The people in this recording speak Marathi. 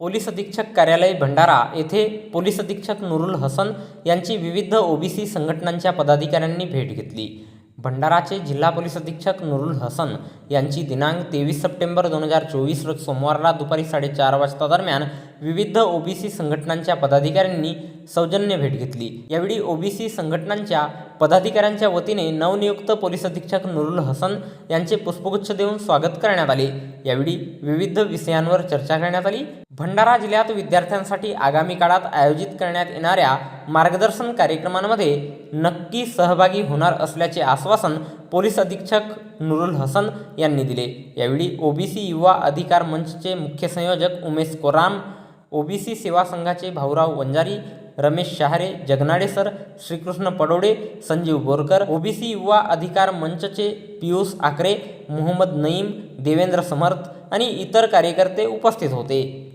पोलीस अधीक्षक कार्यालय भंडारा येथे पोलीस अधीक्षक नुरुल हसन यांची विविध ओबीसी संघटनांच्या पदाधिकाऱ्यांनी भेट घेतली. भंडाराचे जिल्हा पोलीस अधीक्षक नुरुल हसन यांची दिनांक तेवीस सप्टेंबर दोन हजार चोवीस रोज सोमवारला दुपारी साडेचार वाजता दरम्यान विविध ओबीसी संघटनांच्या पदाधिकाऱ्यांनी सौजन्य भेट घेतली. यावेळी ओबीसी संघटनांच्या पदाधिकाऱ्यांच्या वतीने नवनियुक्त पोलीस अधीक्षक नुरुल हसन यांचे पुष्पगुच्छ देऊन स्वागत करण्यात आले. यावेळी विविध विषयांवर चर्चा करण्यात आली. भंडारा जिल्ह्यात विद्यार्थ्यांसाठी आगामी काळात आयोजित करण्यात येणाऱ्या मार्गदर्शन कार्यक्रमांमध्ये नक्की सहभागी होणार असल्याचे आश्वासन पोलीस अधीक्षक नुरुल हसन यांनी दिले. यावेळी ओबीसी युवा अधिकार मंचचे मुख्य संयोजक उमेश कोराम ओबीसी सेवा संघाचे भाऊराव वंजारी रमेश शहारे जगनाडे सर श्रीकृष्ण पडोडे संजीव बोरकर ओबीसी युवा अधिकार मंचचे पियुष आकरे मोहम्मद नईम देवेंद्र समर्थ आणि इतर कार्यकर्ते उपस्थित होते.